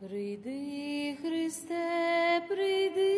Прийди, Христе, прийди,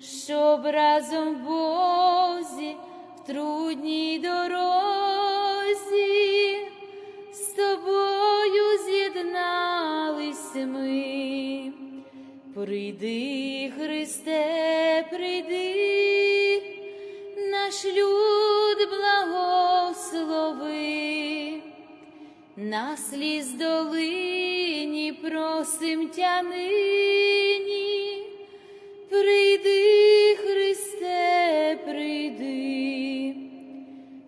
щоб разом в Бозі в трудній дорозі з тобою з'єднались ми. Прийди, Христе, прийди, наш люд благослови, на сліз долині просим тя нині. Прийди, Христе, прийди,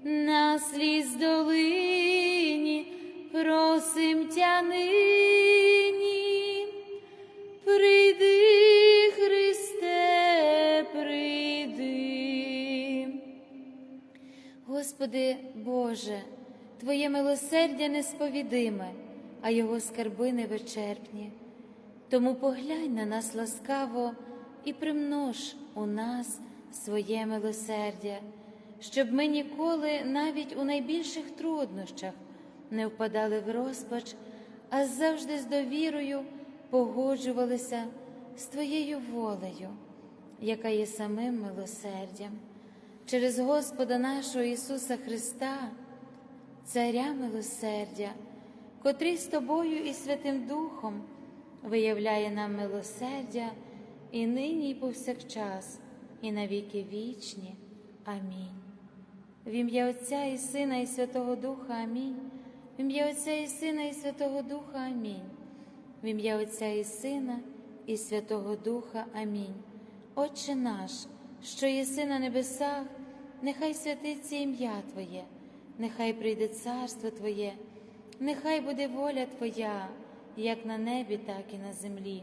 на сліз долині просим тя нині. Прийди, Христе, прийди. Господи Боже, Твоє милосердя несповідиме, а Його скарби невичерпні. Тому поглянь на нас ласкаво і примнож у нас своє милосердя, щоб ми ніколи, навіть у найбільших труднощах, не впадали в розпач, а завжди з довірою погоджувалися з Твоєю волею, яка є самим милосердям. Через Господа нашого Ісуса Христа, Царя милосердя, котрий з Тобою і Святим Духом виявляє нам милосердя і нині, і повсякчас, і на віки вічні. Амінь. В ім'я Отця і Сина, і Святого Духа Амінь. В ім'я Отця і Сина, і Святого Духа Амінь. В ім'я Отця і Сина, і Святого Духа Амінь. Отче наш, що єси на небесах, нехай святиться ім'я Твоє, нехай прийде царство Твоє, нехай буде воля Твоя, як на небі, так і на землі.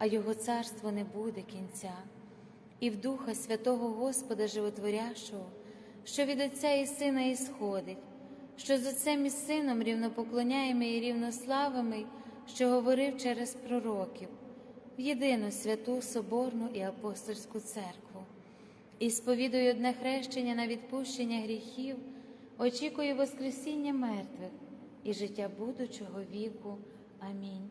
а Його царство не буде кінця, і в Духа Святого Господа Животворящого, що від Отця і Сина ісходить, що з Отцем і Сином рівнопоклоняємо і рівнославимо, що говорив через пророків, в єдину святу Соборну і апостольську церкву. І сповідую одне хрещення на відпущення гріхів, очікую Воскресіння мертвих і життя будучого віку. Амінь.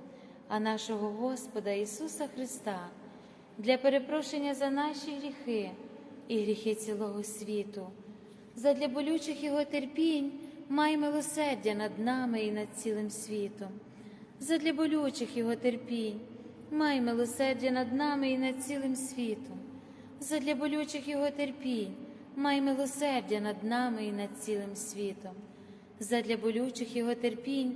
а нашого Господа Ісуса Христа, для перепрошення за наші гріхи і гріхи цілого світу, задля болючих Його терпінь, май милосердя над нами і над цілим світом, задля болючих Його терпінь, май милосердя над нами і над цілим світом, задля болючих Його терпінь, май милосердя над нами і над цілим світом, задля болючих Його терпінь,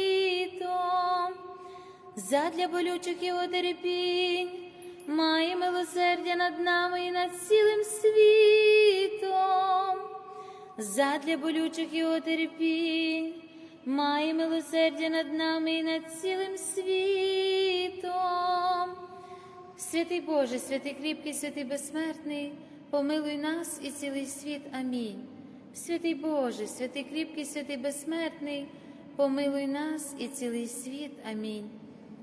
задля болючих його терпінь, май милосердя над нами і над цілим світом, задля болючих його терпінь. Май милосердя над нами і над цілим світом. Святий Боже, святий кріпкий, святий безсмертний, помилуй нас і цілий світ. Амінь. Святий Боже, святий кріпкий, святий безсмертний, помилуй нас і цілий світ. Амінь.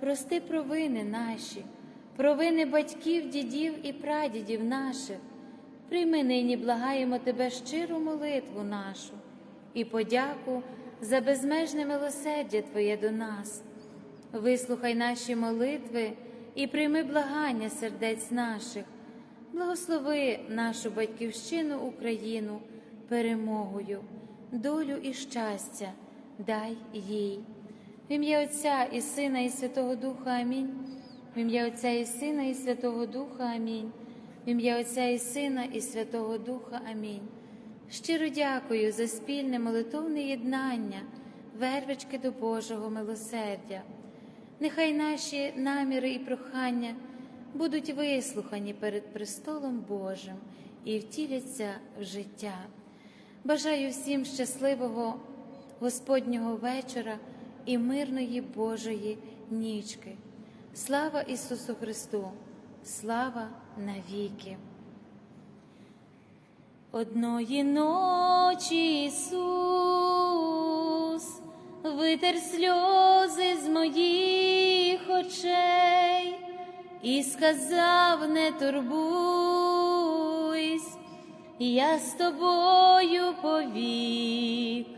прости провини наші, провини батьків, дідів і прадідів наших. Прийми нині, благаємо Тебе щиру молитву нашу і подяку за безмежне милосердя Твоє до нас. Вислухай наші молитви і прийми благання сердець наших, благослови нашу батьківщину Україну перемогою, долю і щастя, дай їй. В ім'я Отця і Сина, і Святого Духа Амінь. В ім'я Отця і Сина, і Святого Духа Амінь. В ім'я Отця і Сина, і Святого Духа. Амінь. Щиро дякую за спільне молитовне єднання, вервички до Божого милосердя. Нехай наші наміри і прохання будуть вислухані перед престолом Божим і втіляться в життя. Бажаю всім щасливого Господнього вечора і мирної Божої нічки. Слава Ісусу Христу! Слава навіки. Одної ночі Ісус витер сльози з моїх очей і сказав: не турбуйсь, я з тобою повік,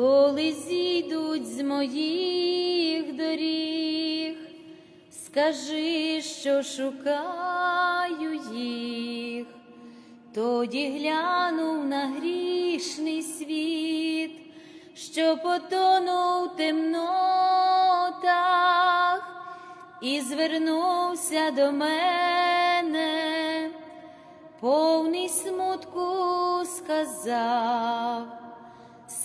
Коли зійдуть з моїх доріг, скажи, що шукаю їх, тоді глянув на грішний світ, що потонув темнотах, і звернувся до мене, повний смутку сказав.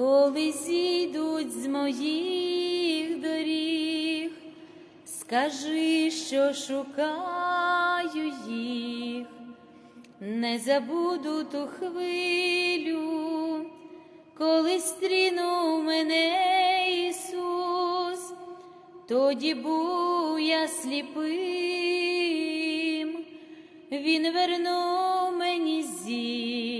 коли зійдуть з моїх доріг, скажи, що шукаю їх, не забуду ту хвилю, коли стрінув мене Ісус, тоді був я сліпим, Він вернув мені зір.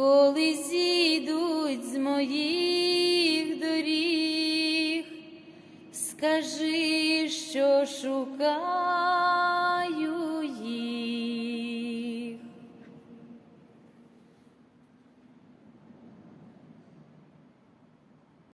коли зійдуть з моїх доріг, скажи, що шукаю